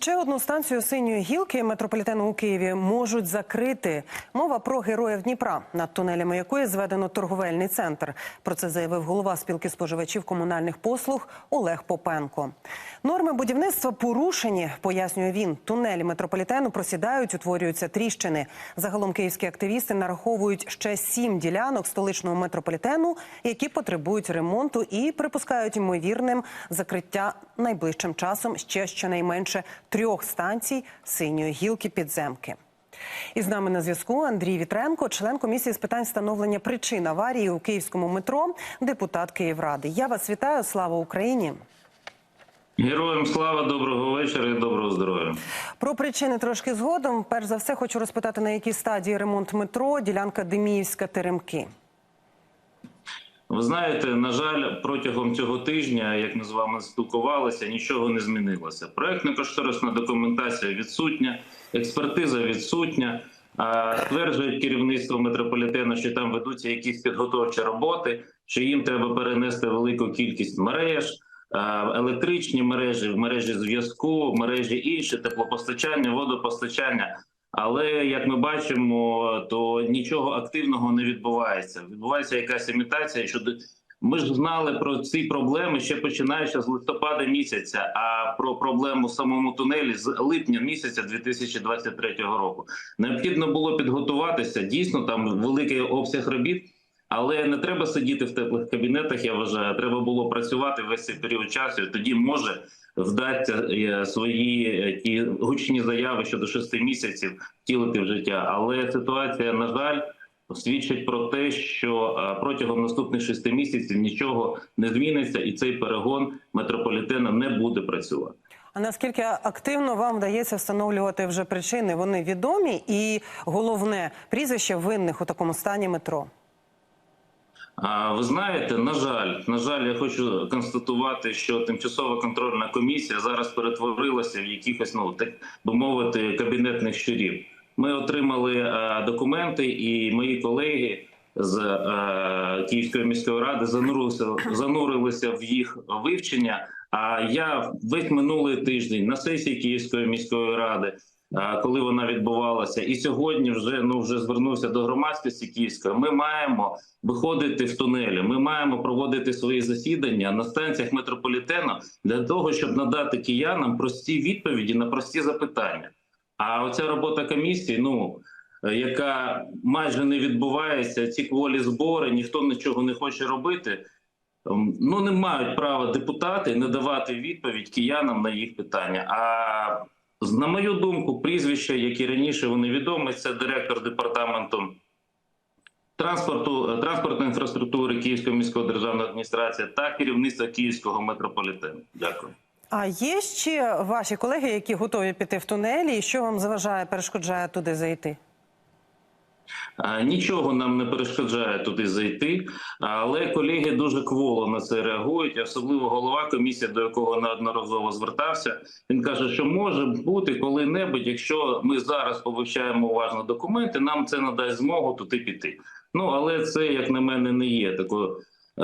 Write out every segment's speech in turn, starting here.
Ще одну станцію синьої гілки метрополітену у Києві можуть закрити. Мова про героїв Дніпра, над тунелями якої зведено торговельний центр. Про це заявив голова спілки споживачів комунальних послуг Олег Попенко. Норми будівництва порушені, пояснює він. Тунелі метрополітену просідають, утворюються тріщини. Загалом київські активісти нараховують ще сім ділянок столичного метрополітену, які потребують ремонту і припускають ймовірним закриття найближчим часом ще щонайменше трьох станцій синьої гілки підземки. І з нами на зв'язку Андрій Вітренко, член комісії з питань встановлення причин аварії у київському метро, депутат Київради. Я вас вітаю. Слава Україні! Героям слава, доброго вечора і доброго здоров'я. Про причини трошки згодом. Перш за все, хочу розпитати, на якій стадії ремонт метро, ділянка Деміївська Теремки. Ви знаєте, на жаль, протягом цього тижня, як ми з вами спілкувалися, нічого не змінилося. Проектно-кошторисна документація відсутня, експертиза відсутня. Стверджують керівництво метрополітену, що там ведуться якісь підготовчі роботи, що їм треба перенести велику кількість мереж, електричні мережі, мережі зв'язку, мережі інші, теплопостачання, водопостачання. Але як ми бачимо, то нічого активного не відбувається. Відбувається якась імітація. Щодо ми ж знали про ці проблеми ще починаючи з листопада місяця. А про проблему в самому тунелі з липня місяця 2023 року необхідно було підготуватися. Дійсно, там великий обсяг робіт. Але не треба сидіти в теплих кабінетах. Я вважаю, треба було працювати весь цей період часу. і Тоді може вдасться е, свої е, ті гучні заяви щодо шести місяців втілити в життя. Але ситуація, на жаль, свідчить про те, що е, протягом наступних шести місяців нічого не зміниться, і цей перегон метрополітена не буде працювати. А наскільки активно вам вдається встановлювати вже причини? Вони відомі, і головне прізвище винних у такому стані метро. А ви знаєте, на жаль, на жаль, я хочу констатувати, що тимчасова контрольна комісія зараз перетворилася в якихось, ну так би мовити, кабінетних щурів. Ми отримали е, документи, і мої колеги з е, Київської міської ради занурилися, занурилися в їх вивчення. А я весь минулий тиждень на сесії Київської міської ради. Е, Коли вона відбувалася, і сьогодні вже ну вже звернувся до громадськості Київської. Ми маємо виходити в тунелі. Ми маємо проводити свої засідання на станціях метрополітену для того, щоб надати киянам прості відповіді на прості запитання. А оця робота комісії, ну е, яка майже не відбувається, ці кволі збори, ніхто нічого не хоче робити. ем, Ну не мають права депутати не давати відповідь киянам на їх питання. А на мою думку, прізвища, які раніше вони відомі, це директор департаменту транспорту, е, транспортної інфраструктури Київської міської державної адміністрації та керівництва Київського метрополітену. Дякую. А є ще ваші колеги, які готові піти в тунелі, і що вам заважає, перешкоджає туди зайти? Нічого нам не перешкоджає туди зайти, але колеги дуже кволо на це реагують. Особливо голова комісії, до якого неодноразово звертався. Він каже, що може бути коли-небудь, якщо ми зараз повивчаємо уважно документи, нам це надасть змогу туди піти. Ну але це, як на мене, не є такою,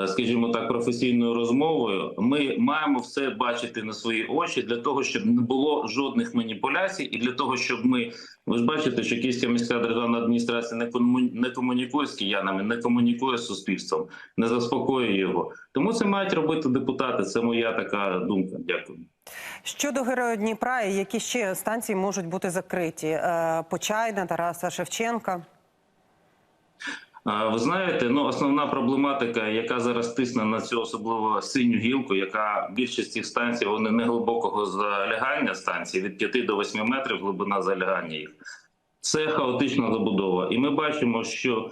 скажімо так, професійною розмовою. Ми маємо все бачити на свої очі для того, щоб не було жодних маніпуляцій, і для того, щоб ми ви ж бачите, що Київська міська державна адміністрація не кому- не комунікує з киянами, не комунікує з суспільством, не заспокоює його. Тому це мають робити депутати. Це моя така думка. Дякую. Щодо героїв Дніпра, які ще станції можуть бути закриті? Е, Почайна, Тараса Шевченка. Ви знаєте, ну основна проблематика, яка зараз тисне на цю особливо синю гілку, яка більшість цих станцій вони не глибокого залягання станцій від 5 до 8 метрів глибина залягання їх. Це хаотична забудова, і ми бачимо, що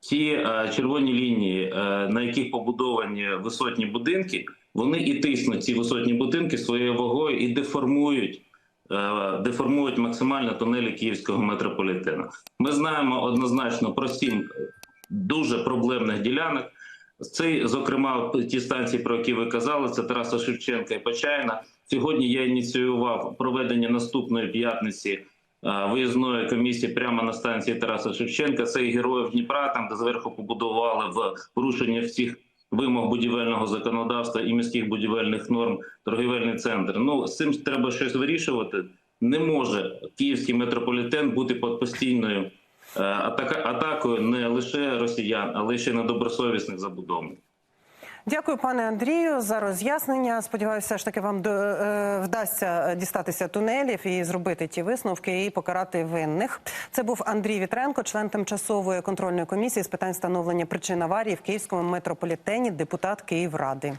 ті е, червоні лінії, е, на яких побудовані висотні будинки, вони і тиснуть ці висотні будинки своєю вагою і деформують. е, Деформують максимально тунелі київського метрополітену. Ми знаємо однозначно про сім дуже проблемних ділянок. Це, зокрема, ті станції, про які ви казали, це Тараса Шевченка і Почайна. Сьогодні я ініціював проведення наступної п'ятниці е, виїзної комісії прямо на станції Тараса Шевченка. Це і героїв Дніпра, там де зверху побудували в порушення всіх вимог будівельного законодавства і міських будівельних норм торгівельний центр. Ну з цим треба щось вирішувати. Не може київський метрополітен бути під постійною атакою не лише росіян, але ще й недобросовісних забудовників. Дякую, пане Андрію, за роз'яснення. Сподіваюся, ж таки вам до- е, вдасться дістатися тунелів і зробити ті висновки і покарати винних. Це був Андрій Вітренко, член тимчасової контрольної комісії з питань встановлення причин аварії в київському метрополітені, депутат Київради.